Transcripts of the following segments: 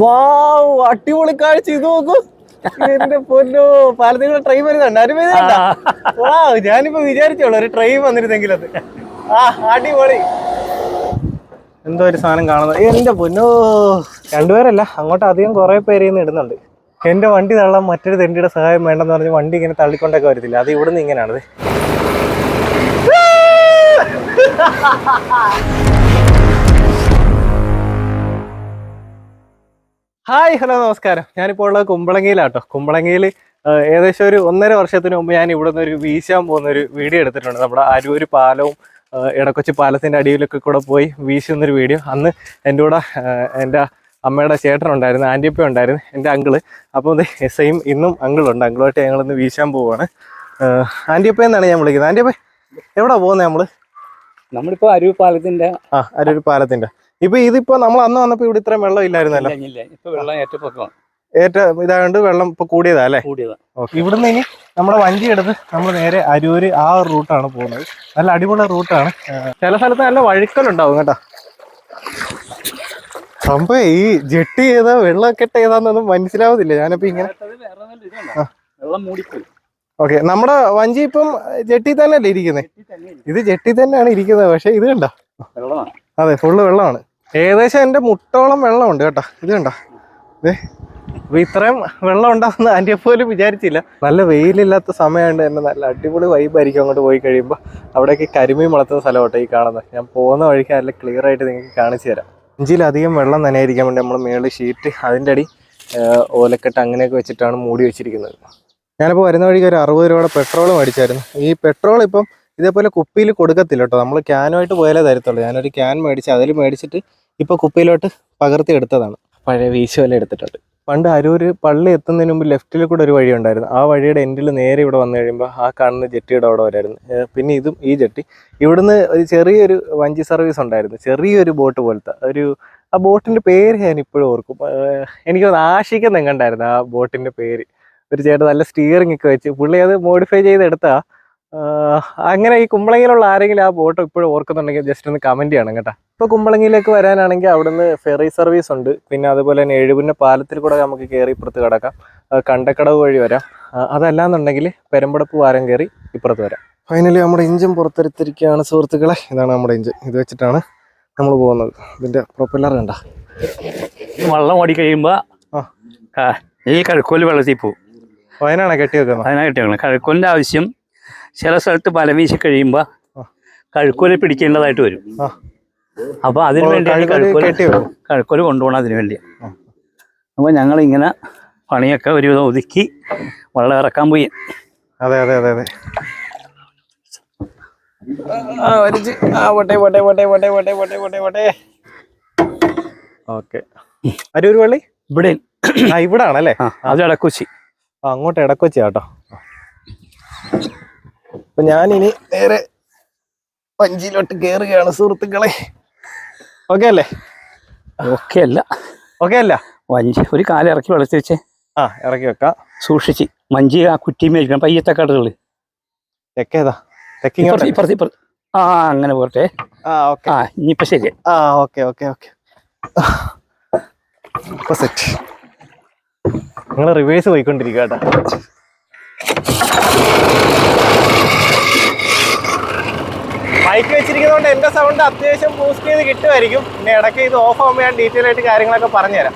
വാവ് അടിപൊളി കാഴ്ച. ഇത് നോക്കൂ. എന്റെ പൊന്നോ പാലത്തിൽ ട്രെയിൻ വരുന്നുണ്ട്. വരുന്നുണ്ടോ വാ ഞാനിപ്പോ വിചാരിച്ചോളൂ ഒരു ട്രെയിൻ വന്നിരുന്നെങ്കിൽ അത്. ആ അടിപൊളി. എന്തോ ഒരു സാധനം കാണുന്നത് എന്റെ പൊന്നോ. രണ്ടുപേരല്ല അങ്ങോട്ട് അധികം കുറെ പേര് ഇടുന്നുണ്ട്. എന്റെ വണ്ടി തള്ളാൻ മറ്റൊരു തെണ്ടിയുടെ സഹായം വേണ്ടെന്ന് പറഞ്ഞ് വണ്ടി ഇങ്ങനെ തള്ളിക്കൊണ്ടൊക്കെ വരത്തില്ല. അത് ഇവിടുന്ന് ഇങ്ങനെയാണത് ഹായ് ഹലോ നമസ്കാരം. ഞാനിപ്പോൾ ഉള്ളത് കുമ്പളങ്ങിയിലാട്ടോ. കുമ്പളങ്ങിയിൽ ഏകദേശം ഒരു ഒന്നര വർഷത്തിന് മുമ്പ് ഞാൻ ഇവിടെ നിന്ന് ഒരു വീശാൻ പോകുന്ന ഒരു വീഡിയോ എടുത്തിട്ടുണ്ട്. നമ്മുടെ അരൂര് പാലവും ഇടക്കൊച്ചി പാലത്തിന്റെ അടിയിലൊക്കെ കൂടെ പോയി വീശുന്നൊരു വീഡിയോ. അന്ന് എന്റെ കൂടെ എന്റെ അമ്മയുടെ ചേട്ടനുണ്ടായിരുന്നു ആന്റിയപ്പ ഉണ്ടായിരുന്നു എന്റെ അങ്കിൾ. അപ്പോൾ സെയിം ഇന്നും അങ്കിളുണ്ട്. അങ്കിളുമായിട്ട് ഞങ്ങളിന്ന് വീശാൻ പോവുകയാണ് ആന്റിയപ്പ എന്നാണ് ഞാൻ വിളിക്കുന്നത്? ആന്റിയപ്പ എവിടെ പോകുന്നത് നമ്മൾ നമ്മളിപ്പോൾ അരൂർ പാലത്തിന്റെ ആ അരൂർ പാലത്തിന്റെ ഇപ്പൊ ഇതിപ്പോ നമ്മൾ അന്ന് വന്നപ്പോ ഇവിടെ ഇത്രയും വെള്ളം ഇല്ലായിരുന്നല്ലോ. ഇപ്പൊ വെള്ളം ഏറ്റപ്പൊക്കമാണ് ഏറ്റവും ഇതായത് വെള്ളം ഇപ്പൊ കൂടിയതാ അല്ലേ? ഇവിടുന്ന് ഇനി നമ്മുടെ വണ്ടി എടുത്ത് നമ്മൾ നേരെ അരൂര് ആ ഒരു റൂട്ടാണ് പോകുന്നത്. നല്ല അടിപൊളി റൂട്ടാണ്. ചില സ്ഥലത്ത് നല്ല വഴുക്കലുണ്ടാവും കേട്ടോ. സംഭവം ഈ ജെട്ടി ഏതാ വെള്ളക്കെട്ട് ഏതാന്നൊന്നും മനസ്സിലാവുന്നില്ല. ഞാനിപ്പോ ഇങ്ങനെ ഓക്കെ. നമ്മുടെ വഞ്ചി ഇപ്പം ജെട്ടി തന്നെയല്ലേ ഇരിക്കുന്നത് ഇത് ജെട്ടി തന്നെയാണ് ഇരിക്കുന്നത്. പക്ഷെ ഇത് കണ്ടോ? അതെ ഫുള്ള് വെള്ളമാണ്. ഏകദേശം എന്റെ മുട്ടോളം വെള്ളമുണ്ട് കേട്ടോ. ഇത് കണ്ടോ? ദേ അപ്പൊ ഇത്രയും വെള്ളം ഉണ്ടാവുന്ന ആന്റിയെ പോലും വിചാരിച്ചില്ല. നല്ല വെയിലില്ലാത്ത സമയമുണ്ട് തന്നെ നല്ല അടിപൊളി വൈബായിരിക്കും അങ്ങോട്ട് പോയി കഴിയുമ്പോൾ അവിടേക്ക് കരിമീൻ വളർത്തുന്ന സ്ഥലമാട്ടോ ഈ കാണുന്നത്. ഞാൻ പോകുന്ന വഴിക്ക് നല്ല ക്ലിയർ ആയിട്ട് നിങ്ങൾക്ക് കാണിച്ചു തരാം. ഇഞ്ചിയിലധികം വെള്ളം നനയായിരിക്കാൻ വേണ്ടി നമ്മൾ മേളിൽ ഷീറ്റ് അതിന്റെ അടി ഓലക്കെട്ട് അങ്ങനെയൊക്കെ വെച്ചിട്ടാണ് മൂടി വെച്ചിരിക്കുന്നത്. ഞാനിപ്പോൾ വരുന്ന വഴിക്ക് ഒരു അറുപത് രൂപയുടെ പെട്രോൾ മേടിച്ചായിരുന്നു. ഈ പെട്രോൾ ഇപ്പം ഇതേപോലെ കുപ്പിയിൽ കൊടുക്കത്തില്ല കേട്ടോ. നമ്മൾ ക്യാനുമായിട്ട് പോയാലേ തരത്തുള്ളൂ. ഞാനൊരു ക്യാൻ മേടിച്ച് അതിൽ മേടിച്ചിട്ട് ഇപ്പോൾ കുപ്പിയിലോട്ട് പകർത്തി എടുത്തതാണ്. പഴയ വീശുവല എടുത്തിട്ടുണ്ട്. പണ്ട് അരൂര് പള്ളി എത്തുന്നതിന് മുമ്പ് ലെഫ്റ്റിൽ കൂടെ ഒരു വഴി ഉണ്ടായിരുന്നു. ആ വഴിയുടെ എൻഡിൽ നേരെ ഇവിടെ വന്നു കഴിയുമ്പോൾ ആ കാണുന്ന ജെട്ടിയുടെ അവിടെ വരായിരുന്നു. പിന്നെ ഇതും ഈ ജെട്ടി. ഇവിടുന്ന് ഒരു ചെറിയൊരു വഞ്ചി സർവീസ് ഉണ്ടായിരുന്നു. ചെറിയൊരു ബോട്ട് പോലത്തെ. ഒരു ആ ബോട്ടിന്റെ പേര് ഞാൻ ഇപ്പോഴും ഓർക്കും. എനിക്ക് ഒന്ന് ആശിക്കുന്നെങ്ങണ്ടായിരുന്നു ആ ബോട്ടിന്റെ പേര്. ഒരു ചേട്ടൻ നല്ല സ്റ്റിയറിംഗ് ഒക്കെ വെച്ച് പുള്ളി അത് മോഡിഫൈ ചെയ്ത് എടുത്താ ആഹ് അങ്ങനെ ഈ കുമ്പളങ്ങിയിലുള്ള ആരെങ്കിലും ആ ബോട്ട് ഇപ്പോഴും ഓർക്കുന്നുണ്ടെങ്കിൽ ജസ്റ്റ് ഒന്ന് കമന്റ് ചെയ്യണം കേട്ടോ. ഇപ്പൊ കുമ്പളങ്ങിയിലേക്ക് വരാനാണെങ്കിൽ അവിടുന്ന് ഫെറി സർവീസ് ഉണ്ട്. പിന്നെ അതുപോലെ തന്നെ എഴുപുന്ന പാലത്തിൽ കൂടെ നമുക്ക് കയറി ഇപ്പുറത്ത് കിടക്കാം. കണ്ടക്കടവ് വഴി വരാം. അതല്ലാന്നുണ്ടെങ്കിൽ പെരമ്പടപ്പ് വാരം കയറി ഇപ്പുറത്ത് വരാം. ഫൈനലി നമ്മുടെ ഇഞ്ചിൻ പുറത്തെടുത്തിരിക്കുകയാണ് സുഹൃത്തുക്കളെ. ഇതാണ് നമ്മുടെ ഇഞ്ചിൻ ഇത് വെച്ചിട്ടാണ് നമ്മൾ പോകുന്നത്. ഇതിന്റെ പ്രൊപ്പല്ലർ കണ്ട. വെള്ളം ഓടി കഴിയുമ്പോൾ ഈ കഴുക്കോൽ വെള്ളത്തിൽ പോകും അതിനാണ് കെട്ടി വെക്കുന്നത് അതിനാണ് കെട്ടി വെക്കുന്നത് കഴുക്കോലിന്റെ ആവശ്യം ചില സ്ഥലത്ത് ബലം വീശി കഴിയുമ്പോ കഴുക്കൂല പിടിക്കേണ്ടതായിട്ട് വരും. അപ്പോൾ അപ്പൊ അതിനു വേണ്ടിയാണ് കഴുക്കൂല കഴുക്കോൽ കൊണ്ടുപോകണം അതിനു വേണ്ടി. അപ്പോൾ അപ്പൊ ഞങ്ങൾ ഇങ്ങനെ പണിയൊക്കെ ഒരുവിധം ഒതുക്കി വെള്ളം ഇറക്കാൻ പോയി. അതെ അതെ അതെ അതെ. ആ വലിച്ച് ആ പോട്ടെ പോട്ടെ പോട്ടെ പോട്ടെ പോട്ടെ പോട്ടെ പോട്ടെ പോട്ടെ. ഓക്കെ. അരൂർ പള്ളി? ഇവിടെ ആ ഇവിടെ ആണല്ലേ ആ, അത് ഇടക്കൊച്ചി ആ അങ്ങോട്ട് ഇടക്കൊച്ചി കേട്ടോ അപ്പൊ ഞാനിനി നേരെ വഞ്ചിയിലോട്ട് കേറുകയാണ് സുഹൃത്തുക്കളെ. ഓക്കെ അല്ലേ? ഓക്കെ അല്ല. ഓക്കെ അല്ല? വഞ്ചി ഒരു കാലം ഇറക്കി വളർത്തി വെച്ച് ആ ഇറക്കി വെക്കാം. സൂക്ഷിച്ച് മഞ്ചി ആ കുറ്റിയും മേടിക്കണം പയ്യത്തക്കാടുകൾ തെക്കേതാ? തെക്കിങ്ങോട്ട് ആ അങ്ങനെ പോട്ടെ. ആ ഓക്കെ ആ ഇനിയിപ്പോ ശരി. ആ ഓക്കെ ഓക്കെ ഓക്കെ സെറ്റ് നിങ്ങൾ റിവേഴ്സ് പോയിക്കൊണ്ടിരിക്കുക കേട്ടോ. മൈക്ക് എന്റെ സൗണ്ട് അത്യാവശ്യം ബൂസ്റ്റ് ചെയ്ത് കിട്ടുമായിരിക്കും. പിന്നെ ഇടയ്ക്ക് ഇത് ഓഫ് ആകുമ്പോൾ ഞാൻ ഡീറ്റെയിൽ ആയിട്ട് കാര്യങ്ങളൊക്കെ പറഞ്ഞുതരാം.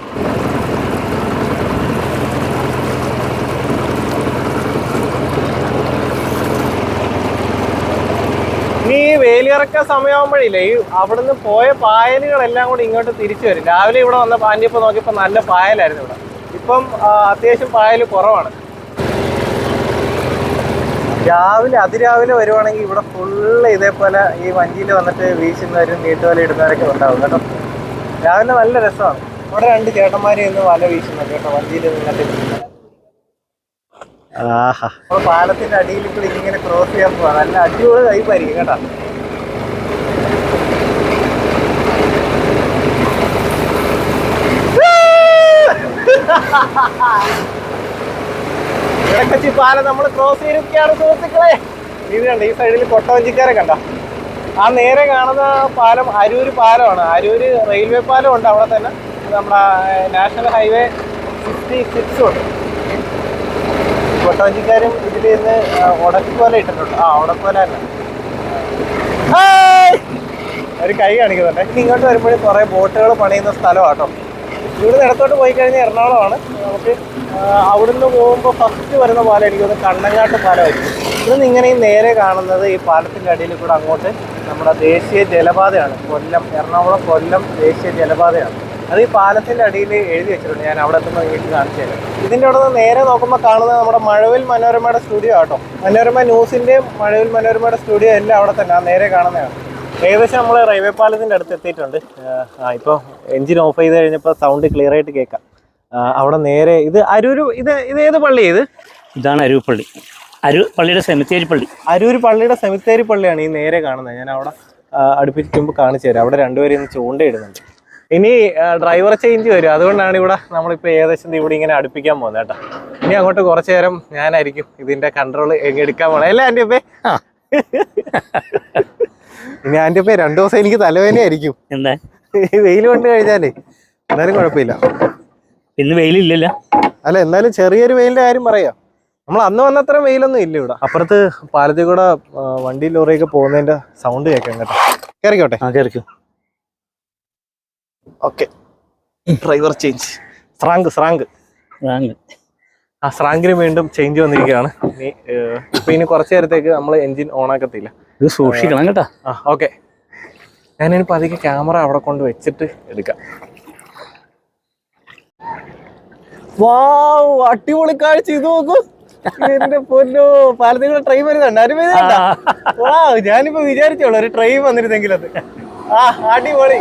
ഇനി ഈ വേലിയിറക്ക സമയമാകുമ്പോഴില്ലേ ഈ അവിടുന്ന് പോയ പായലുകളെല്ലാം കൂടി ഇങ്ങോട്ട് തിരിച്ചു വരും. രാവിലെ ഇവിടെ വന്ന പാന്റിയപ്പോൾ നോക്കിയപ്പോൾ നല്ല പായലായിരുന്നു ഇവിടെ. ഇപ്പം അത്യാവശ്യം പായൽ കുറവാണ്. രാവിലെ അതിരാവിലെ വരുവാണെങ്കിൽ ഇവിടെ ഫുള്ള് ഇതേപോലെ ഈ വഞ്ചിയിൽ വന്നിട്ട് വീശുന്നവരും നീട്ടുവല ഇടുന്നവരൊക്കെ ഉണ്ടാവും കേട്ടോ. രാവിലെ നല്ല രസമാണ്. ഇവിടെ രണ്ട് ചേട്ടന്മാര് ഇന്ന് വല വീശുന്നുണ്ട് കേട്ടോ വഞ്ചിയിൽ നിന്നിട്ട്. ആഹാ. അപ്പൊ പാലത്തിന്റെ അടിയിൽ കൂടി ഇങ്ങനെ ക്രോസ് ചെയ്യാൻ പോവാ. നല്ല അടിപൊളി വൈബായിരിക്കും കേട്ടോ. ഇടക്കച്ചി പാലം നമ്മൾ ക്രോസ് ചെയ്തിരിക്കുകയാണ് സുഹൃത്തുക്കളെ. ഇത് കണ്ട ഈ സൈഡിൽ കൊട്ടവഞ്ചിക്കാരെ കണ്ട? ആ നേരെ കാണുന്ന പാലം അരൂര് പാലമാണ്. അരൂര് റെയിൽവേ പാലം ഉണ്ട് അവിടെ തന്നെ. നമ്മുടെ നാഷണൽ ഹൈവേ സിക്സ്റ്റി സിക്സും ഉണ്ട്. കൊട്ടവഞ്ചിക്കാരും ഇതിൽ നിന്ന് ഉടക്കുപോലെ ഇട്ടിട്ടുണ്ട്. ആ ഉടക്കുപോലെ തന്നെ. ഒരു കൈ കാണിക്കുന്നുണ്ട്. ഇങ്ങോട്ട് വരുമ്പോഴും കുറേ ബോട്ടുകൾ പണിയുന്ന സ്ഥലമാട്ടോ ഇവിടുന്ന് ഇടത്തോട്ട് പോയി കഴിഞ്ഞാൽ എറണാകുളമാണ്. നമുക്ക് അവിടുന്ന് പോകുമ്പോൾ ഫസ്റ്റ് വരുന്ന പാലം എനിക്ക് തോന്നുന്നു കണ്ണങ്ങാട്ട് പാലമായിരിക്കും. ഇന്ന് ഇങ്ങനെ ഈ നേരെ കാണുന്നത് ഈ പാലത്തിന്റെ അടിയിൽ കൂടെ അങ്ങോട്ട് നമ്മുടെ ദേശീയ ജലപാതയാണ്. കൊല്ലം എറണാകുളം കൊല്ലം ദേശീയ ജലപാതയാണ്. അത് ഈ പാലത്തിന്റെ അടിയിൽ എഴുതി വെച്ചിട്ടുണ്ട്. ഞാൻ അവിടെ എത്തുമ്പോൾ നിങ്ങൾക്ക് കാണിച്ചു തരാം. ഇതിന്റെ അവിടെ നിന്ന് നേരെ നോക്കുമ്പോൾ കാണുന്നത് നമ്മുടെ മഴവിൽ മനോരമയുടെ സ്റ്റുഡിയോ ആട്ടോ. മനോരമ ന്യൂസിന്റെയും മഴവിൽ മനോരമയുടെ സ്റ്റുഡിയോ എല്ലാം അവിടെ തന്നെ. ആ നേരെ കാണുന്നതാണ്. ഏകദേശം നമ്മൾ റെയിൽവേ പാലത്തിന്റെ അടുത്ത് എത്തിയിട്ടുണ്ട്. ആ ഇപ്പോൾ എഞ്ചിൻ ഓഫ് ചെയ്ത് കഴിഞ്ഞപ്പോൾ സൗണ്ട് ക്ലിയർ ആയിട്ട് കേൾക്കാം. അവിടെ നേരെ ഇത് അരൂര് ഇത് ഇത് ഏത് പള്ളി ഇത്? ഇതാണ് അരൂർ അരുപ്പള്ളി അരു പള്ളിയുടെ സെമിത്തേരി പള്ളി. അരൂർ പള്ളിയുടെ സെമിത്തേരി പള്ളിയാണ് ഈ നേരെ കാണുന്നത്. ഞാൻ അവിടെ അടുപ്പിക്കുമ്പോൾ കാണിച്ചു തരാം. അവിടെ രണ്ടുപേരും ഇന്ന് ചൂണ്ടയിടുന്നുണ്ട്. ഇനി ഡ്രൈവർ ചേഞ്ച് വരും. അതുകൊണ്ടാണ് ഇവിടെ നമ്മളിപ്പോൾ ഏകദേശം ഇവിടെ ഇങ്ങനെ അടുപ്പിക്കാൻ പോകുന്നത് കേട്ടോ. ഇനി അങ്ങോട്ട് കുറച്ചു നേരം ഞാനായിരിക്കും ഇതിന്റെ കൺട്രോൾ എടുക്കാൻ പോണേ. അല്ലേ ആന്റെ അപ്പേ ഇനി ആന്റെ അപ്പേ രണ്ടു ദിവസം എനിക്ക് തലവേദനയായിരിക്കും. എന്താ? ഈ വെയിൽ കൊണ്ട് കഴിഞ്ഞാലേ എന്നാലും കുഴപ്പമില്ല. ഇന്ന് വെയിലില്ലല്ലോ. അല്ല എന്നാലും ചെറിയൊരു വെയിലിന്റെ കാര്യം പറയാം. നമ്മൾ അന്ന് വന്നത്ര വെയിലൊന്നും ഇല്ല ഇവിടെ. അപ്പുറത്ത് പാലത്തിൽ കൂടെ വണ്ടി ലോറിയൊക്കെ പോകുന്നതിന്റെ സൗണ്ട് കേൾക്കാം കേട്ടോ. കേറിക്കോട്ടെ? ആ കയറിക്കോ ഓക്കെ. ഡ്രൈവർ ചേഞ്ച് സ്രാങ്ക് സ്രാങ്ക് സ്രാങ്ക് ആ സ്രാങ്കിന് വീണ്ടും ചേഞ്ച് വന്നിരിക്കുകയാണ്. ഇനി ഇപ്പൊ ഇനി കുറച്ച് നേരത്തേക്ക് നമ്മൾ എഞ്ചിൻ ഓൺ ആക്കത്തില്ല. ഇത് സൂക്ഷിക്കണം കേട്ടോ. ആ ഓക്കെ. ഞാനിനി പതുക്കെ ക്യാമറ അവിടെ കൊണ്ട് വെച്ചിട്ട് എടുക്കാം. വാവ് അടിപൊളി കാഴ്ച. ഇത് നോക്കൂ. എന്റെ പൊന്നോ പാലത്തിൽ ട്രെയിൻ വരുന്നുണ്ട്. ആരും വരുന്നുണ്ടോ ഞാനിപ്പോ വിചാരിച്ചോളൂ ഒരു ട്രെയിൻ വന്നിരുന്നെങ്കിൽ അത്. ആ അടിപൊളി.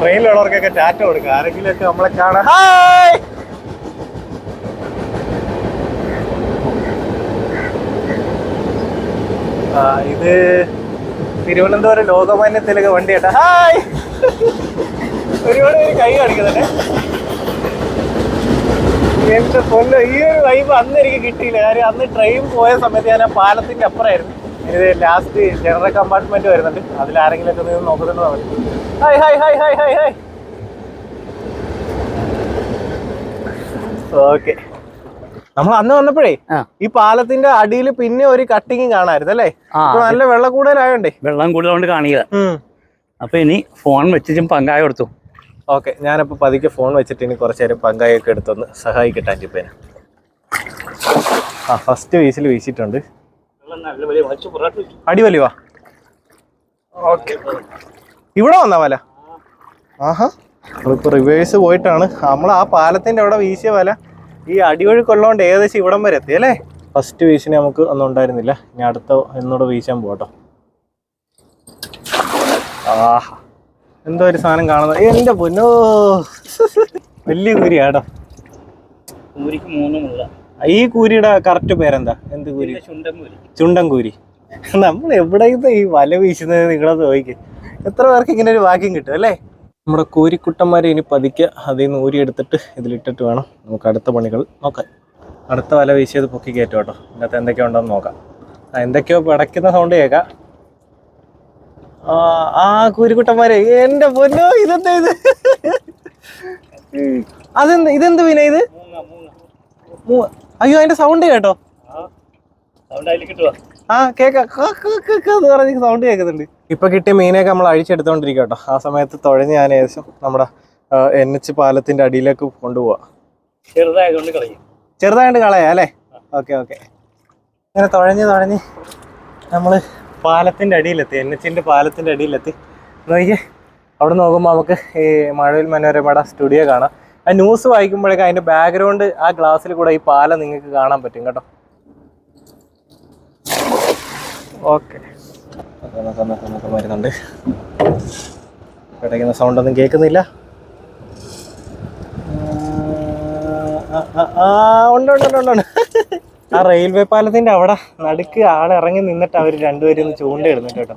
ട്രെയിനിലുള്ളവർക്കൊക്കെ ടാറ്റ കൊടുക്കുക ആരെങ്കിലും ഒക്കെ നമ്മളെ കാണാൻ ഹായ് ഇത് തിരുവനന്തപുരം ലോകമാന്യ തിലക വണ്ടി കേട്ടാ ഹായ് ഒരുപാട് പേര് കൈ കാണിക്കുന്നുണ്ട്. എന്റെ പൊന്നോ ഈ ഒരു വൈബ് അന്ന് എനിക്ക് കിട്ടിയില്ല. കാര്യം അന്ന് ട്രെയിൻ പോയ സമയത്ത് ഞാൻ ആ പാലത്തിന്റെ അപ്പുറമായിരുന്നു. ഇത് ലാസ്റ്റ് ജനറൽ കമ്പാർട്ട്മെന്റ് വരുന്നുണ്ട്. അതിൽ ആരെങ്കിലും ഒക്കെ നിന്ന് നോക്കുന്നുണ്ടോ hi hi hi hi hi hi okay നമ്മൾ അന്ന് വന്നപ്പോഴേ ഈ പാലത്തിന്റെ അടിയിൽ പിന്നെ ഒരു കട്ടിങ് കാണായിരുന്നു അല്ലേ? നല്ല വെള്ളം കൂടുതലായോണ്ടേ. വെള്ളം കൂടുതലുകൊണ്ട് കാണിക്കുക അപ്പൊ ഇനി ഫോൺ വെച്ചിട്ടും പങ്കായ കൊടുത്തു. ഓക്കെ ഞാനപ്പോൾ പതുക്കെ ഫോൺ വെച്ചിട്ട് ഇനി കുറച്ച് നേരം പങ്കായൊക്കെ എടുത്തൊന്ന് സഹായിക്കട്ടെ അഞ്ചിപ്പേന് ആ ഫസ്റ്റ് വീസിൽ വീശിയിട്ടുണ്ട്. അടിപൊളി വാ. ഓക്കെ. ഇവിടെ വന്നാ വല? ആഹാ. നമ്മളിപ്പോൾ റിവേഴ്സ് പോയിട്ടാണ്. നമ്മൾ ആ പാലത്തിന്റെ അവിടെ വീശിയ വല. ഈ അടിവഴി കൊള്ളോണ്ട് ഏകദേശം ഇവിടം വരെ എത്തി അല്ലേ? ഫസ്റ്റ് വീശിന് നമുക്ക് ഒന്നും ഉണ്ടായിരുന്നില്ല. ഇനി അടുത്ത എന്നോട് വീശാൻ പോകട്ടോ ആഹാ. എന്തോ ഒരു സാധനം കാണുന്നത്. എന്റെ പൊന്നോ. വലിയ കൂരിയാട്ടോ കൂരിക്ക് മൂന്നുമുള്ള ഈ കൂരിയുടെ കറക്റ്റ് പേരെന്താ? എന്ത് കൂരി? ചുണ്ടൻ കൂരി നമ്മൾ എവിടെയും ഈ വല വീശുന്നത് നിങ്ങളെ ചോദിക്കും. എത്ര പേർക്ക് ഇങ്ങനെ ഒരു വാക്യം കിട്ടും അല്ലേ? നമ്മുടെ കൂരിക്കുട്ടന്മാരെ ഇനി പതിക്കുക അതിൽ നിന്ന് ഊരി എടുത്തിട്ട് ഇതിലിട്ടിട്ട് വേണം. നമുക്ക് അടുത്ത പണികൾ നോക്കാം അടുത്ത വല വീശിയത് പൊക്കി കയറ്റും കേട്ടോ. ഇതിനകത്ത് എന്തൊക്കെയോ ഉണ്ടോന്ന് നോക്കാം എന്തൊക്കെയോ പിടയ്ക്കുന്ന സൗണ്ട് കേൾക്കാം. ആ ആ കൂരിക്കുട്ടന്മാരെ എന്റെ പൊന്നോ ഇതെന്താ ഇത്? അതെന്ത് ഇതെന്ത് പിന്നെ ഇത്? മൂ- അയ്യോ അതിന്റെ സൗണ്ട് കേട്ടോ. ആ കേക്കാന്ന് പറഞ്ഞ സൗണ്ട് കേൾക്കുന്നുണ്ട്. ഇപ്പൊ കിട്ടിയ മീനൊക്കെ നമ്മൾ അഴിച്ചെടുത്തോണ്ടിരിക്കും കേട്ടോ. ആ സമയത്ത് തുഴഞ്ഞ് ഞാൻ ഏകദേശം നമ്മുടെ എൻ എച്ച് പാലത്തിന്റെ അടിയിലേക്ക് കൊണ്ടുപോവാ. ചെറുതായതുകൊണ്ട് കളയും. ചെറുതായിട്ട് കളയാ അല്ലേ? Okay okay. ഇങ്ങനെ തുഴഞ്ഞ് തുഴഞ്ഞ് നമ്മൾ പാലത്തിന്റെ അടിയിലെത്തി എൻ എച്ചിന്റെ പാലത്തിന്റെ അടിയിലെത്തി. നോക്കിയേ അവിടെ നോക്കുമ്പോൾ നമുക്ക് ഈ മഴവിൽ മനോരമയുടെ സ്റ്റുഡിയോ കാണാം. ആ ന്യൂസ് വായിക്കുമ്പോഴേക്കും അതിന്റെ ബാക്ക്ഗ്രൗണ്ട് ആ ഗ്ലാസ്സിൽ കൂടെ ഈ പാലം നിങ്ങൾക്ക് കാണാൻ പറ്റും കേട്ടോ. ഓക്കെ. വരുന്നുണ്ട് ഇടയ്ക്കുന്ന സൗണ്ട് ഒന്നും കേൾക്കുന്നില്ല ഉണ്ട് ഉണ്ട്, ഉണ്ട് ഉണ്ട്. ആ റെയിൽവേ പാലത്തിന്റെ അവിടെ നടുക്ക് ആളിറങ്ങി ഇറങ്ങി നിന്നിട്ട് അവർ രണ്ടുപേരും ചൂണ്ട ചൂണ്ടയിടുന്നുണ്ട് കേട്ടോ.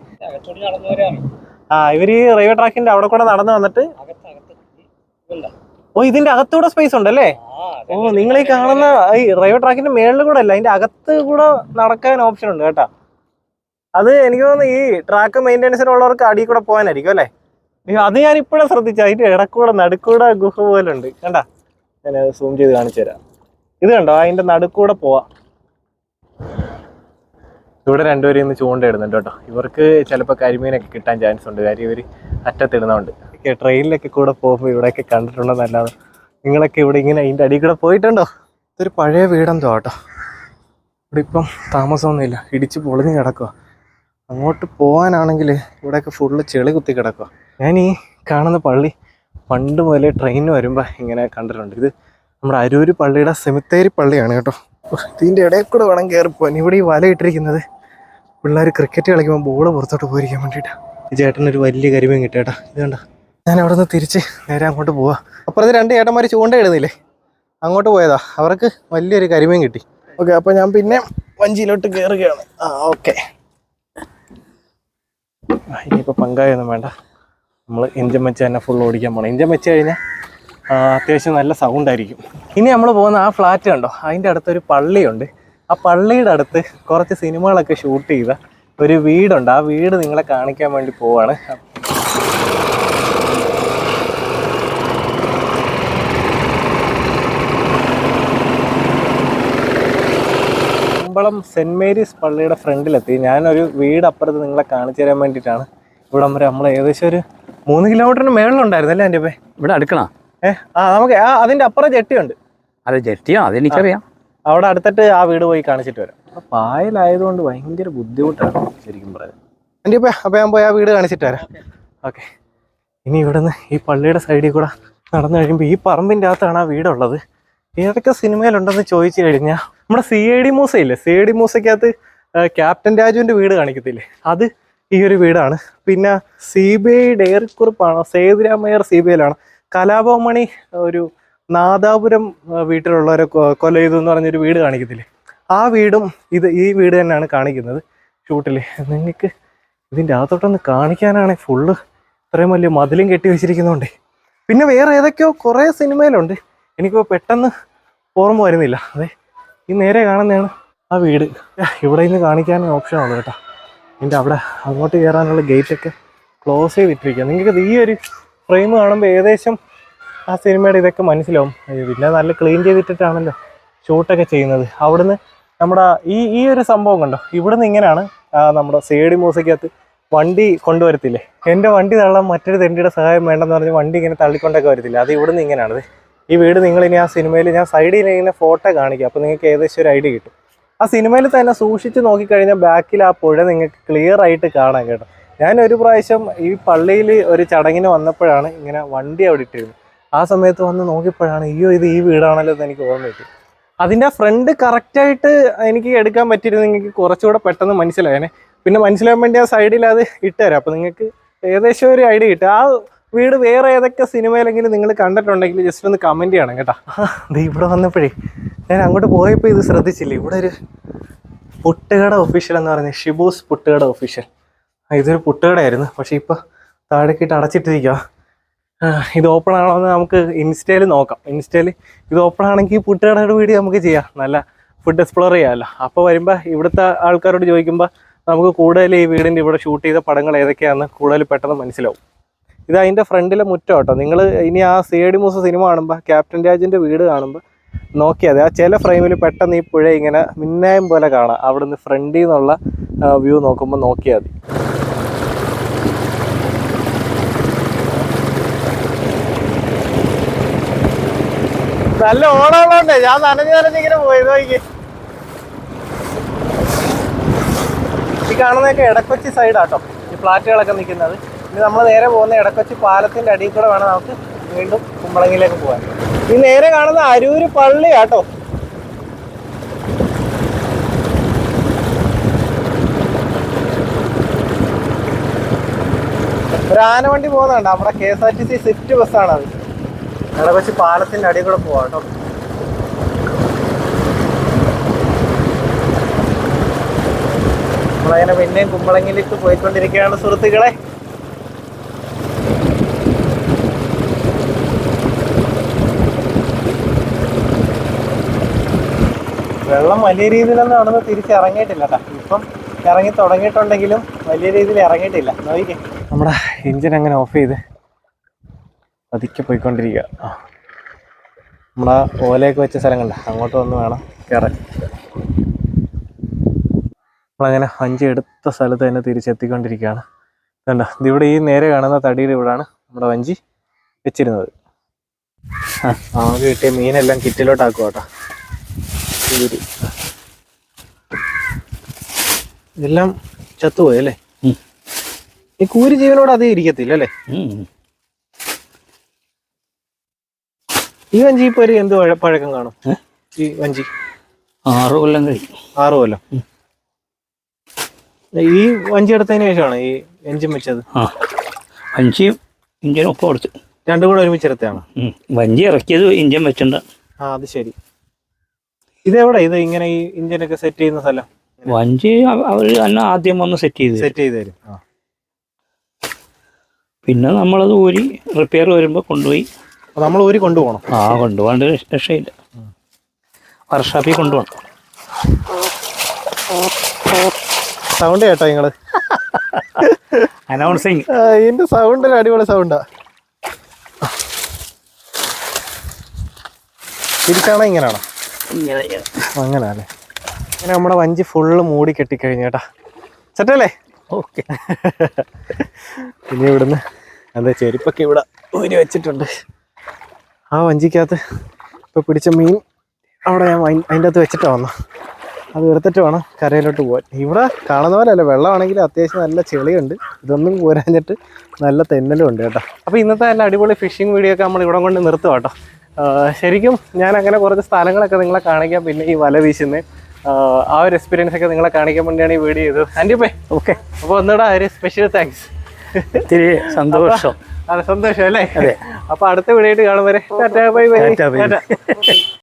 ആ ഇവർ റെയിൽവേ ട്രാക്കിന്റെ അവിടെ കൂടെ നടന്നു വന്നിട്ട് ഓ ഇതിന്റെ അകത്തൂടെ സ്പേസ് ഉണ്ടല്ലേ? ഓ നിങ്ങൾ ഈ കാണുന്ന ഈ റെയിൽവേ ട്രാക്കിന്റെ മേളിൽ കൂടെ അല്ല അതിന്റെ അകത്ത് കൂടെ നടക്കാൻ ഓപ്ഷൻ ഉണ്ട് കേട്ടോ. അത് എനിക്ക് തോന്നുന്നു ഈ ട്രാക്ക് മെയിന്റെനൻസിനുള്ളവർക്ക് അടി കൂടെ പോകാനായിരിക്കും അല്ലേ? അത് ഞാൻ ഇപ്പോഴും ശ്രദ്ധിച്ചു അതിന്റെ ഇടക്കൂടെ നടുക്കൂടെ ഗുഹ പോലുണ്ട്. കണ്ട? ഞാൻ സൂം ചെയ്ത് കാണിച്ചു തരാം. ഇത് കണ്ടോ? അതിന്റെ നടുക്കൂടെ പോവാ. ഇവിടെ രണ്ടുപേരും ഇന്ന് ചൂണ്ടയിടുന്നുണ്ട് കേട്ടോ. ഇവർക്ക് ചിലപ്പോൾ കരിമീനൊക്കെ കിട്ടാൻ ചാൻസ് ഉണ്ട്. കാര്യം ഇവർ അറ്റത്തിടുന്നതുകൊണ്ട് ട്രെയിനിലൊക്കെ കൂടെ പോകുമ്പോൾ ഇവിടെയൊക്കെ കണ്ടിട്ടുണ്ടെന്നല്ലാതെ നിങ്ങളൊക്കെ ഇവിടെ ഇങ്ങനെ അതിന്റെ അടിയിൽ കൂടെ പോയിട്ടുണ്ടോ? ഇതൊരു പഴയ വീടെന്തോ കേട്ടോ ഇവിടെ ഇപ്പം താമസമൊന്നുമില്ല. ഇടിച്ച് പൊളിഞ്ഞ് കിടക്കുക അങ്ങോട്ട് പോകാനാണെങ്കിൽ ഇവിടെയൊക്കെ ഫുള്ള് ചെളി കുത്തി കിടക്കുക ഞാൻ ഈ കാണുന്ന പള്ളി പണ്ട് മുതലേ ട്രെയിനിന് വരുമ്പോൾ ഇങ്ങനെ കണ്ടിട്ടുണ്ട്. ഇത് നമ്മുടെ അരൂര് പള്ളിയുടെ സെമിത്തേരി പള്ളിയാണ് കേട്ടോ. ഇതിന്റെ ഇടയിൽ കൂടെ വേണം കയറിപ്പോവാൻ ഇവിടെ ഈ വല ഇട്ടിരിക്കുന്നത് പിള്ളേർ ക്രിക്കറ്റ് കളിക്കുമ്പോൾ ബോൾ പുറത്തോട്ട് പോയിരിക്കാൻ വേണ്ടിയിട്ടാണ് ചേട്ടനൊരു വലിയ കരിമീൻ കിട്ടിയേട്ടാ. ഇത് കണ്ട? ഞാൻ അവിടെ നിന്ന് തിരിച്ച് നേരെ അങ്ങോട്ട് പോവാ. അപ്പുറത്ത് രണ്ട് ചേട്ടന്മാർ ചൂണ്ട ഇടുന്നില്ലേ? അങ്ങോട്ട് പോയതാ. അവർക്ക് വലിയൊരു കരിമീൻ കിട്ടി. ഓക്കെ അപ്പോൾ ഞാൻ പിന്നെ വഞ്ചിയിലോട്ട് കയറുകയാണ് ആ ഓക്കെ. ഇനിയിപ്പോൾ പങ്കായൊന്നും വേണ്ട. നമ്മൾ ഇഞ്ചൻ വെച്ച് തന്നെ ഫുൾ ഓടിക്കാൻ പോകണം ഇഞ്ചൻ വെച്ച് കഴിഞ്ഞാൽ അത്യാവശ്യം നല്ല സൗണ്ടായിരിക്കും ഇനി നമ്മൾ പോകുന്ന ആ ഫ്ലാറ്റ് കണ്ടോ? അതിന്റെ അടുത്തൊരു പള്ളിയുണ്ട്. ആ പള്ളിയുടെ അടുത്ത് കുറച്ച് സിനിമകളൊക്കെ ഷൂട്ട് ചെയ്ത ഒരു വീടുണ്ട്. ആ വീട് നിങ്ങളെ കാണിക്കാൻ വേണ്ടി പോവാണ്. കുമ്പളം സെന്റ് മേരീസ് പള്ളിയുടെ ഫ്രണ്ടിലെത്തി. ഞാനൊരു വീട് അപ്പുറത്ത് നിങ്ങളെ കാണിച്ചു തരാൻ വേണ്ടിയിട്ടാണ്. ഇവിടെ വരെ നമ്മൾ ഏകദേശം ഒരു മൂന്ന് കിലോമീറ്ററിന് മേളിലുണ്ടായിരുന്നു അല്ലേ എന്റെ പേ ഇവിടെ അടുക്കണ ഏഹ് ആ നമുക്ക് ആ അതിന്റെ അപ്പുറം ജെട്ടിയുണ്ട്. അത് ജെട്ടിയോ? അതെനിക്കറിയാം അവിടെ അടുത്തിട്ട് ആ വീട് പോയി കാണിച്ചിട്ട് വരാം. പായലായതുകൊണ്ട് ഭയങ്കര ബുദ്ധിമുട്ടാണ് ശരിക്കും പറയാം എന്റെ ഇപ്പം അപ്പം ഞാൻ പോയി ആ വീട് കാണിച്ചിട്ട് വരാം. ഓക്കെ. ഇനി ഇവിടുന്ന് ഈ പള്ളിയുടെ സൈഡിൽ കൂടെ നടന്നു കഴിയുമ്പോൾ ഈ പറമ്പിന്റെ അകത്താണ് ആ വീടുള്ളത്. ഏതൊക്കെ സിനിമയിലുണ്ടെന്ന് ചോദിച്ചു കഴിഞ്ഞാൽ നമ്മുടെ സി ഐ ഡി മൂസ ഇല്ലേ? സി ഐ ഡി മൂസയ്ക്കകത്ത് ക്യാപ്റ്റൻ രാജുവിന്റെ വീട് കാണിക്കത്തില്ലേ? അത് ഈ ഒരു വീടാണ്. പിന്നെ സി ബി ഐ ഡയറിക്കുറിപ്പാണോ സേതുരാമയ്യർ സി ബി ഐയിലാണ്. കലാഭവമണി ഒരു നാദാപുരം വീട്ടിലുള്ളവരെ കൊല ചെയ്തു എന്ന് പറഞ്ഞൊരു വീട് കാണിക്കത്തില്ലേ? ആ വീടും ഇത് ഈ വീട് തന്നെയാണ് കാണിക്കുന്നത്. ഷൂട്ടിൽ നിങ്ങൾക്ക് ഇതിന്റെ അകത്തോട്ടൊന്ന് കാണിക്കാനാണെങ്കിൽ ഫുള്ള് ഇത്രയും വലിയ മതിലും കെട്ടി വെച്ചിരിക്കുന്നതുകൊണ്ട് പിന്നെ വേറെ ഏതൊക്കെയോ കുറേ സിനിമയിലുണ്ട്. എനിക്കിപ്പോൾ പെട്ടെന്ന് ഓർമ്മ വരുന്നില്ല. അതെ ഈ നേരെ കാണുന്നതാണ് ആ വീട്. ഇവിടെ നിന്ന് കാണിക്കാൻ ഓപ്ഷൻ ഉള്ളൂ കേട്ടോ. ഇതിന്റെ അവിടെ അങ്ങോട്ട് കയറാനുള്ള ഗേറ്റൊക്കെ ക്ലോസ് ചെയ്തിട്ടിരിക്കുക നിങ്ങൾക്ക് ഈ ഒരു ഫ്രെയിം കാണുമ്പോൾ ഏകദേശം ആ സിനിമയുടെ ഇതൊക്കെ മനസ്സിലാവും. പിന്നെ നല്ല ക്ലീൻ ചെയ്തിട്ടിട്ടാണല്ലോ ഷൂട്ടൊക്കെ ചെയ്യുന്നത്. അവിടുന്ന് നമ്മുടെ ഈ ഈ ഒരു സംഭവം കണ്ടോ? ഇവിടുന്ന് ഇങ്ങനെയാണ് നമ്മുടെ സേഡി മൂസയ്ക്കകത്ത് വണ്ടി കൊണ്ടുവരത്തില്ലേ? എന്റെ വണ്ടി തള്ളാൻ മറ്റൊരു തെണ്ടിയുടെ സഹായം വേണ്ടെന്ന് പറഞ്ഞ് വണ്ടി ഇങ്ങനെ തള്ളിക്കൊണ്ടൊക്കെ വരത്തില്ല? അത് ഇവിടുന്ന് ഇങ്ങനെയാണത്. ഈ വീട് നിങ്ങൾ ഇനി ആ സിനിമയിൽ ഞാൻ സൈഡിൽ ഇങ്ങനെ ഫോട്ടോ കാണിക്കും. അപ്പോൾ നിങ്ങൾക്ക് ഏകദേശം ഒരു ഐഡിയ കിട്ടും. ആ സിനിമയിൽ തന്നെ സൂക്ഷിച്ച് നോക്കിക്കഴിഞ്ഞാൽ ബാക്കിൽ ആ പുഴ നിങ്ങൾക്ക് ക്ലിയർ ആയിട്ട് കാണാം കേട്ടോ. ഞാൻ ഒരു പ്രാവശ്യം ഈ പള്ളിയിൽ ഒരു ചടങ്ങിന് വന്നപ്പോഴാണ് ഇങ്ങനെ വണ്ടി അവിടെ ഇട്ടിരുന്നത്. ആ സമയത്ത് വന്ന് നോക്കിയപ്പോഴാണ് അയ്യോ ഇത് ഈ വീടാണല്ലോ എന്ന് എനിക്ക് ഓർമ്മ കിട്ടി. അതിന്റെ ഫ്രണ്ട് കറക്റ്റായിട്ട് എനിക്ക് എടുക്കാൻ പറ്റിയിരുന്നെങ്കിൽ കുറച്ചുകൂടെ പെട്ടെന്ന് മനസ്സിലായേനെ പിന്നെ മനസ്സിലാൻ വേണ്ടി ആ സൈഡിൽ അത് ഇട്ടുതരാം അപ്പോൾ നിങ്ങൾക്ക് ഏകദേശം ഒരു ഐഡിയ കിട്ടും. ആ വീട് വേറെ ഏതൊക്കെ സിനിമയിലെങ്കിലും നിങ്ങൾ കണ്ടിട്ടുണ്ടെങ്കിൽ ജസ്റ്റ് ഒന്ന് കമന്റ് ചെയ്യണം കേട്ടോ. ഇത് ഇവിടെ വന്നപ്പോഴേ ഞാൻ അങ്ങോട്ട് പോയപ്പോൾ ഇത് ശ്രദ്ധിച്ചില്ല? ഇവിടെ ഒരു പുട്ടുകട ഒഫീഷ്യൽ എന്ന് പറയുന്നത് ഷിബൂസ് പുട്ടുകട ഒഫീഷ്യൽ ഇതൊരു പുട്ടുകടയായിരുന്നു. പക്ഷേ ഇപ്പോൾ താഴേക്കിട്ട് അടച്ചിട്ടിരിക്കുക ഇത് ഓപ്പൺ ആണോ എന്ന് നമുക്ക് ഇൻസ്റ്റയിൽ നോക്കാം. ഇൻസ്റ്റയിൽ ഇത് ഓപ്പൺ ആണെങ്കിൽ പുട്ടുകടയുടെ വീഡിയോ നമുക്ക് ചെയ്യാം. നല്ല ഫുഡ് എക്സ്പ്ലോർ ചെയ്യാമല്ലോ. അപ്പോൾ വരുമ്പോൾ ഇവിടുത്തെ ആൾക്കാരോട് ചോദിക്കുമ്പോൾ നമുക്ക് കൂടുതൽ ഈ വീടിന്റെ ഇവിടെ ഷൂട്ട് ചെയ്ത പടങ്ങൾ ഏതൊക്കെയാണെന്ന് കൂടുതൽ പെട്ടെന്ന് മനസ്സിലാവും. ഇത് അതിന്റെ ഫ്രണ്ടിലെ മുറ്റം കേട്ടോ. നിങ്ങൾ ഇനി ആ സി ഡി മൂസ സിനിമ കാണുമ്പോൾ ക്യാപ്റ്റൻ രാജിന്റെ വീട് കാണുമ്പോൾ നോക്കിയാൽ ആ ചില ഫ്രെയിമിൽ പെട്ടെന്ന് ഈ പുഴ ഇങ്ങനെ മിന്നായം പോലെ കാണാം. അവിടുന്ന് ഫ്രണ്ടിൽ നിന്നുള്ള വ്യൂ നോക്കുമ്പോൾ നോക്കിയാൽ മതി. നല്ല ഓണമുള്ളതുകൊണ്ടേ ഞാൻ നനഞ്ഞ് നനഞ്ഞിങ്ങനെ പോയത് നോക്കി. ഈ കാണുന്നതൊക്കെ ഇടക്കൊച്ചി സൈഡാട്ടോ ഈ ഫ്ലാറ്റുകളൊക്കെ നിൽക്കുന്നത്. ഇനി നമ്മൾ നേരെ പോകുന്ന ഇടക്കൊച്ചി പാലത്തിന്റെ അടിയിൽ കൂടെ വേണം നമുക്ക് വീണ്ടും കുമ്പളങ്ങിലേക്ക് പോകാൻ. ഈ നേരെ കാണുന്ന അരൂര് പള്ളിയാട്ടോ ഒരു ആനവണ്ടി പോകുന്നുണ്ട്. നമ്മുടെ K S R T C Swift ബസ്സാണ് അത് ഇടക്കൊച്ചി പാലത്തിന്റെ അടി കൂടെ പോവാം കേട്ടോ. നമ്മളങ്ങനെ പിന്നെയും കുമ്പളങ്ങിലേക്ക് പോയിക്കൊണ്ടിരിക്കുകയാണ് സുഹൃത്തുക്കളെ. വെള്ളം വലിയ രീതിയിലൊന്നും അവിടെ നിന്ന് തിരിച്ചിറങ്ങിയിട്ടില്ല കേട്ടോ. ഇപ്പം ഇറങ്ങി തുടങ്ങിയിട്ടുണ്ടെങ്കിലും വലിയ രീതിയിൽ ഇറങ്ങിയിട്ടില്ല. നോക്കിക്കേ. നമ്മുടെ എഞ്ചിൻ അങ്ങനെ ഓഫ് ചെയ്ത് പതുക്കെ പോയിക്കൊണ്ടിരിക്കുക. നമ്മളാ ഓലയൊക്കെ വെച്ച സ്ഥലം കണ്ട അങ്ങോട്ട് വന്ന് വേണം കയറാൻ നമ്മളങ്ങനെ വഞ്ചി എടുത്ത സ്ഥലത്ത് തന്നെ തിരിച്ചെത്തിക്കൊണ്ടിരിക്കുകയാണ്. കണ്ട? ഇതിവിടെ ഈ നേരെ കാണുന്ന തടിയുടെ ഇവിടാണ് നമ്മുടെ വഞ്ചി വെച്ചിരുന്നത്. ആ നമുക്ക് കിട്ടിയ മീനെല്ലാം കിറ്റിലോട്ടാക്കുക കേട്ടോ. ഇതെല്ലാം ചത്തുപോയി അല്ലേ? ഈ കൂരി ജീവനോട് അധികം ഇരിക്കത്തില്ല അല്ലേ ഉം. ഈ വഞ്ചി ഇപ്പൊ ഒരു എന്ത് പഴ- പഴക്കം കാണും? ഈ വഞ്ചി. ആറ് കൊല്ലം കഴിഞ്ഞു. ആറ് കൊല്ലം. ഈ വഞ്ചി എടുത്തതിന് ശേഷമാണ് ഈ എഞ്ചിൻ വെച്ചത്? ആ. വഞ്ചിയും ഇഞ്ചിനും ഒപ്പം കൊടുത്തു. രണ്ടും കൂടെ ഒരുമിച്ചെടുത്താണ് ഉം. വഞ്ചി ഇറക്കിയത് ഇഞ്ചൻ വെച്ചിട്ടുണ്ട് ആ അത് ശരി. ഇതെവിടെ? ഇത് ഇങ്ങനെ ഈ ഇഞ്ചിനൊക്കെ സെറ്റ് ചെയ്യുന്ന സ്ഥലം? വഞ്ചി അവർ തന്നെ ആദ്യം വന്ന് സെറ്റ് ചെയ്ത് തരും. സെറ്റ് ചെയ്ത് തരും. ആ. പിന്നെ നമ്മളത് ഊരി റിപ്പയർ വരുമ്പോൾ കൊണ്ടുപോയി നമ്മൾ ഊരി കൊണ്ടുപോകണം. ആ കൊണ്ടുപോകാണ്ട് രക്ഷ- രക്ഷയില്ല. വർക്ക്ഷോപ്പിൽ കൊണ്ടുപോകണം. സൗണ്ട് കേട്ടോ നിങ്ങൾ. അനൗൺസിങ് ഇതിന്റെ സൗണ്ട് അടിപൊളി സൗണ്ടാ തിരിച്ചാണോ ഇങ്ങനെയാണോ. അങ്ങനെ അല്ലേ ഇങ്ങനെ നമ്മുടെ വഞ്ചി ഫുള്ള് മൂടി കെട്ടിക്കഴിഞ്ഞു കേട്ടാ. സെറ്റല്ലേ? ഓക്കെ. ഇനി ഇവിടുന്ന് എന്താ ചെരുപ്പൊക്കെ ഇവിടെ ഊരി വെച്ചിട്ടുണ്ട്. ആ വഞ്ചിക്കകത്ത് ഇപ്പോൾ പിടിച്ച മീൻ അവിടെ ഞാൻ അതിന്റെ അകത്ത് വെച്ചിട്ട് വന്നു. അത് എടുത്തിട്ട് വേണം കരയിലോട്ട് പോകാൻ ഇവിടെ കാണുന്ന പോലെ അല്ല വെള്ളമാണെങ്കിൽ അത്യാവശ്യം നല്ല ചെളിയുണ്ട്. ഇതൊന്നും പോരാഞ്ഞിട്ട് നല്ല തെന്നലും ഉണ്ട് കേട്ടോ. അപ്പോൾ ഇന്നത്തെ നല്ല അടിപൊളി ഫിഷിംഗ് വീഡിയോ ഒക്കെ നമ്മൾ ഇവിടെ കൊണ്ട് നിർത്തുക കേട്ടോ. ശരിക്കും ഞാൻ അങ്ങനെ കുറച്ച് സ്ഥലങ്ങളൊക്കെ നിങ്ങളെ കാണിക്കാം പിന്നെ ഈ വല വീശുന്നത് ആ ഒരു എക്സ്പീരിയൻസ് ഒക്കെ നിങ്ങളെ കാണിക്കാൻ വേണ്ടിയാണ് ഈ വീഡിയോ ചെയ്തത്. ആന്റി പേ ഓക്കെ അപ്പോൾ ഒന്നുകൂടെ ഒരു സ്പെഷ്യൽ താങ്ക്സ് ഇത്തിരി സന്തോഷം. അതെ സന്തോഷം അല്ലേ? അപ്പൊ അടുത്ത വീടായിട്ട് കാണും വരെ.